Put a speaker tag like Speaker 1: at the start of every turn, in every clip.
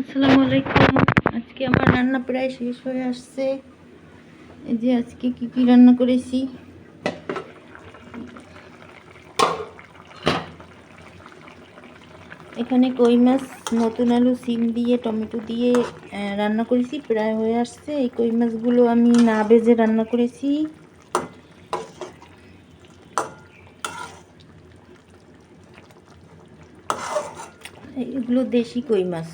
Speaker 1: আসসালামু আলাইকুম। আজকে আমার রান্না প্রায় শেষ হয়ে আসছে। এই যে আজকে কি কি রান্না করেছি? এখানে কই মাছ, নতুন আলু, সিম দিয়ে, টমেটো দিয়ে রান্না করেছি, প্রায় হয়ে আসছে। এই কই মাছগুলো আমি না ভেজে রান্না করেছি। এগুলো দেশি কই মাছ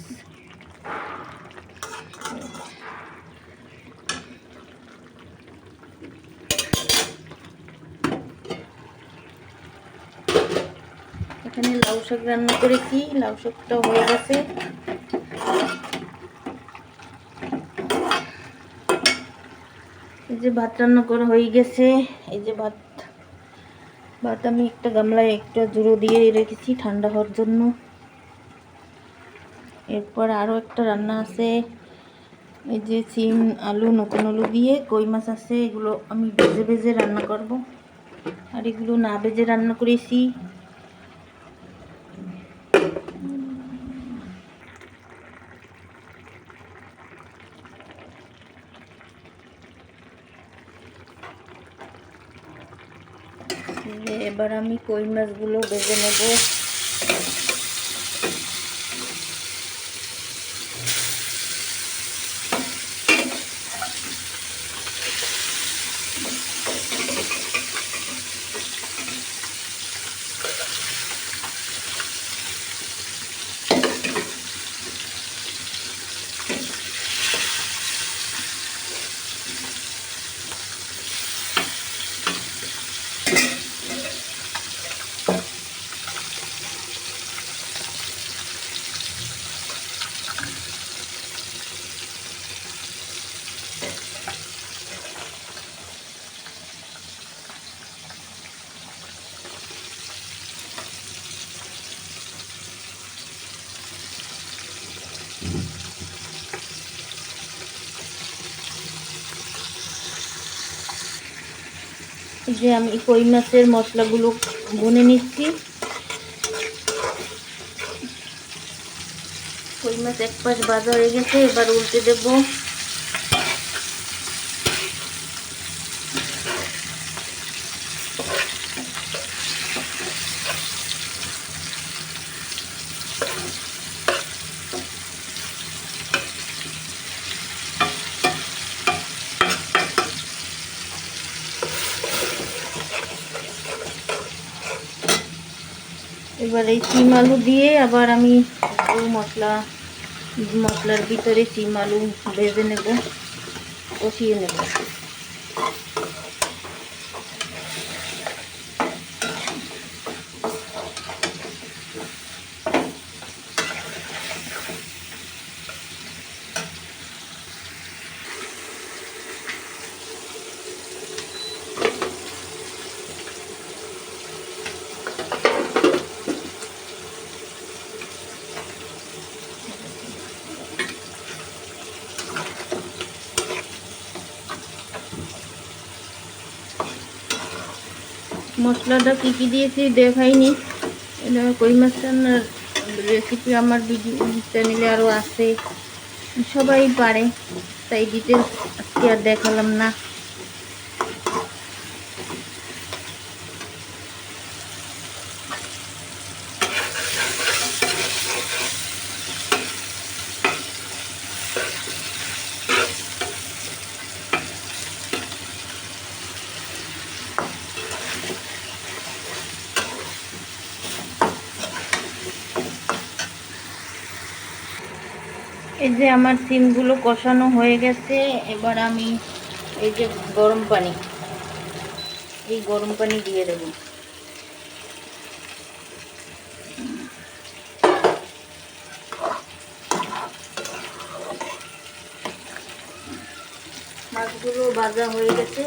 Speaker 1: এখানে লাউ শাক রান্না করেছি, লাউ শাকটা হয়ে গেছে। এই যে ভাত রান্না করা হয়ে গেছে, এই যে ভাত ভাত আমি একটা গামলায় একটা জুড়ো দিয়ে রেখেছি ঠান্ডা হওয়ার জন্য। এরপর আরও একটা রান্না আছে, এই যে সিম, আলু, নতুন আলু দিয়ে কই মাছ আছে, এগুলো আমি ভেজে ভেজে রান্না করব। আর এগুলো না ভেজে রান্না করেছি এই যে এবার আমি কই মাছগুলো ভেজে নেব? যে আমি কই মাছের মশলাগুলো বনে নিচ্ছি। কই মাছ এক পাশ বাজা হয়ে গেছে, এবার উল্টে দেবো। এবার এই সিম আলু দিয়ে আবার আমি মশলা, মশলার ভিতরে সিম আলু ভেজে নেব, কষিয়ে নেব। মশলাটা কী কী দিয়েছি দেখাইনি। এটা কই মাছ রান্নার রেসিপি আমার চ্যানেলে আরও আছে। সবাই পারে, তাই ডিটেলস আজকে আর দেখালাম না। এই যে আমার সিমগুলো কষানো হয়ে গেছে, এবার আমি এই যে গরম পানি, এই গরম পানি দিয়ে দেব। মাছগুলো ভাজা হয়ে গেছে।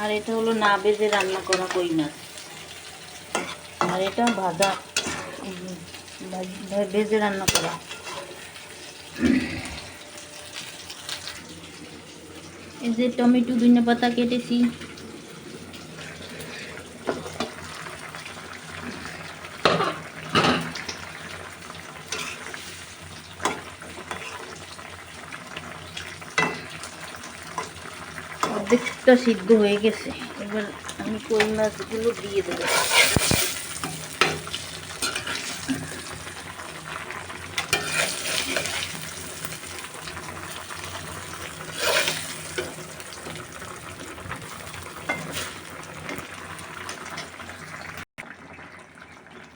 Speaker 1: আর এটা হলো না বেজে রান্না করা কই মাছ। আর এটা ভাজা ভেজে রান্না করা। এই যে টমেটো ধনে পাতা কেটেছি সিদ্ধ হয়ে গেছে। এবার আমি কই মাছগুলো দিয়ে দেবো?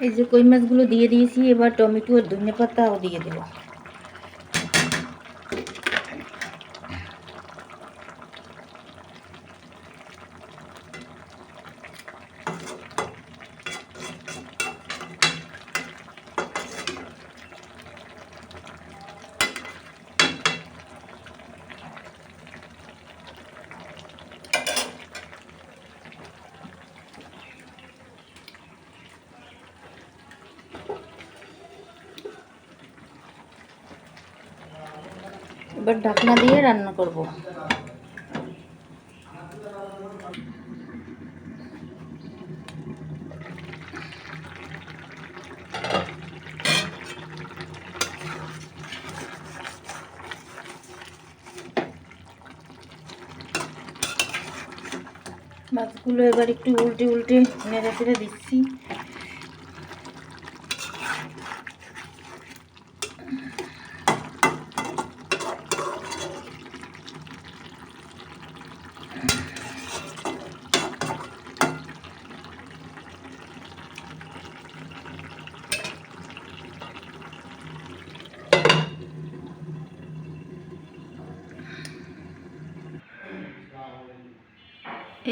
Speaker 1: এই যে কই মাছগুলো দিয়ে দিয়েছি এবার টমেটো আর ধনে পাতাও দিয়ে দেবো। এবার ঢাকনা দিয়ে রান্না করব। মাছগুলো এবার একটু উল্টে উল্টে নেড়ে চেড়ে দিচ্ছি।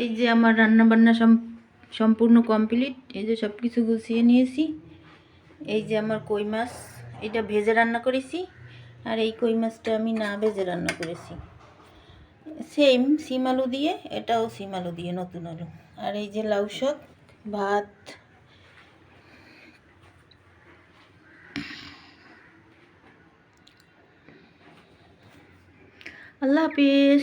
Speaker 1: এই যে আমার রান্না বান্না সম্পূর্ণ কমপ্লিট, এই যে সব কিছু গুছিয়ে নিয়েছি। এই যে আমার কই মাছ, এটা ভেজে রান্না করেছি, আর এই কই মাছটা আমি না ভেজে রান্না করেছি। সেম সিম আলু দিয়ে, এটাও সিম আলু দিয়ে, নতুন আলু। আর এই যে লাউ শাক, ভাত। আল্লাহ হাফিজ।